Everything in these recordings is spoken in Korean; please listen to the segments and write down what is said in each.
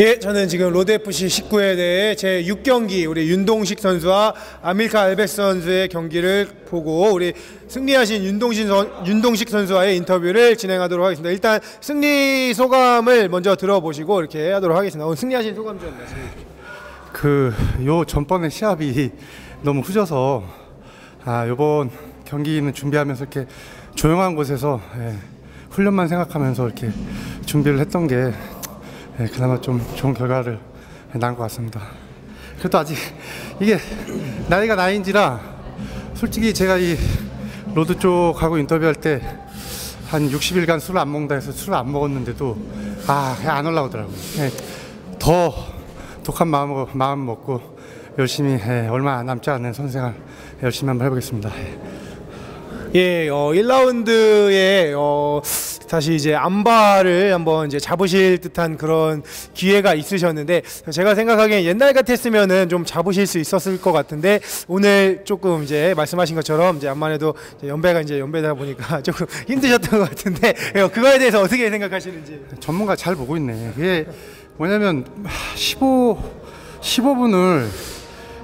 예, 저는 지금 로드 FC 19회 대회 제 6경기 우리 윤동식 선수와 아밀카 알베스 선수의 경기를 보고 우리 승리하신 윤동신 선, 윤동식 선수와의 인터뷰를 진행하도록 하겠습니다. 일단 승리 소감을 먼저 들어보시고 이렇게 하도록 하겠습니다. 오늘 승리하신 소감 좀 말씀해. 그 요 전번에 시합이 너무 후져서 아 요번 경기는 준비하면서 이렇게 조용한 곳에서 예, 훈련만 생각하면서 이렇게 준비를 했던 게 예, 그나마 좀 좋은 결과를 난 것 같습니다. 그래도 아직 이게 나이가 나이인지라 솔직히 제가 이 로드 쪽하고 인터뷰할 때 한 60일간 술을 안 먹는다 해서 술을 안 먹었는데도 아 안 올라오더라고요. 예, 더 독한 마음으로 마음 먹고 열심히 예, 얼마 남지 않은 선생활 열심히 한번 해보겠습니다. 예. 예, 어, 1라운드에 어, 다시 이제 안바를 한번 이제 잡으실 듯한 그런 기회가 있으셨는데 제가 생각하기엔 옛날 같았으면은 좀 잡으실 수 있었을 것 같은데 오늘 조금 이제 말씀하신 것처럼 이제 암만해도 이제 연배가 이제 연배다 보니까 조금 힘드셨던 것 같은데 예, 그거에 대해서 어떻게 생각하시는지 전문가 잘 보고 있네. 이게 뭐냐면 15 15분을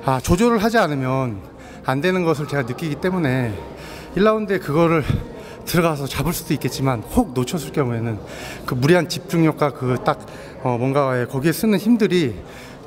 아, 조절을 하지 않으면 안 되는 것을 제가 느끼기 때문에 1라운드에 그거를 들어가서 잡을 수도 있겠지만 혹 놓쳤을 경우에는 그 무리한 집중력과 그 딱 어, 뭔가 예, 거기에 쓰는 힘들이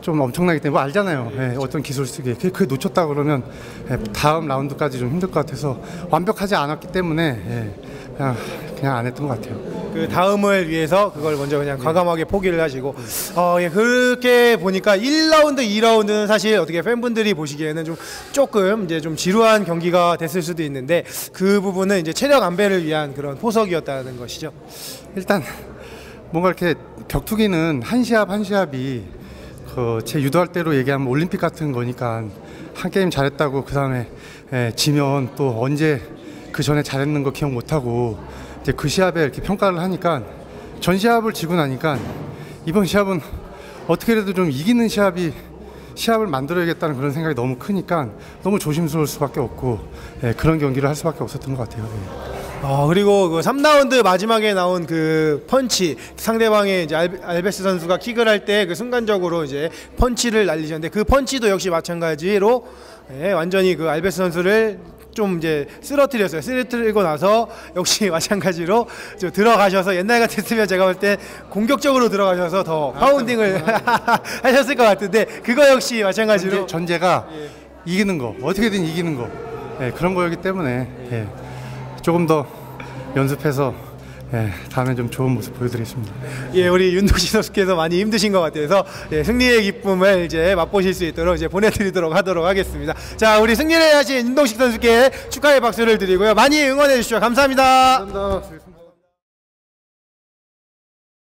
좀 엄청나기 때문에 뭐 알잖아요. 예, 어떤 기술 쓰기. 그, 그 놓쳤다 그러면 예, 다음 라운드까지 좀 힘들 것 같아서 완벽하지 않았기 때문에 예, 그냥 그냥 안 했던 것 같아요. 그 다음을 위해서 그걸 먼저 그냥 과감하게 포기를 하시고 어, 예, 그렇게 보니까 1라운드, 2라운드는 사실 어떻게 팬분들이 보시기에는 좀 조금 이제 좀 지루한 경기가 됐을 수도 있는데 그 부분은 이제 체력 안배를 위한 그런 포석이었다는 것이죠. 일단 뭔가 이렇게 격투기는 한 시합 한 시합이 그 제 유도할 때로 얘기하면 올림픽 같은 거니까 한 게임 잘했다고 그 다음에 지면 또 언제 그 전에 잘했는 거 기억 못 하고 이제 그 시합에 이렇게 평가를 하니까 전 시합을 지고 나니까 이번 시합은 어떻게라도 좀 이기는 시합이 시합을 만들어야겠다는 그런 생각이 너무 크니까 너무 조심스러울 수밖에 없고 예, 그런 경기를 할 수밖에 없었던 것 같아요. 예. 어, 그리고 그 3라운드 마지막에 나온 그 펀치 상대방의 이제 알, 알베스 선수가 킥을 할 때 그 순간적으로 이제 펀치를 날리셨는데 그 펀치도 역시 마찬가지로 예, 완전히 그 알베스 선수를 좀 이제 쓰러뜨렸어요. 쓰러뜨리고 나서 역시 마찬가지로 좀 들어가셔서 옛날 같았으면 제가 볼 때 공격적으로 들어가셔서 더 파운딩을 하셨을 것 같은데 그거 역시 마찬가지로 전제, 가 이기는 거 어떻게든 이기는 거. 예, 그런 거였기 때문에 예, 조금 더 연습해서 예, 다음에 좀 좋은 모습 보여드리겠습니다. 예, 우리 윤도시 선수께서 많이 힘드신 것 같아서 예, 승리의 기쁨을 이제 맛보실 수 있도록 이제 보내드리도록 하도록 하겠습니다. 자, 우리 승리를 하신 윤동식 선수께 축하의 박수를 드리고요. 많이 응원해 주시죠. 감사합니다. 감사합니다.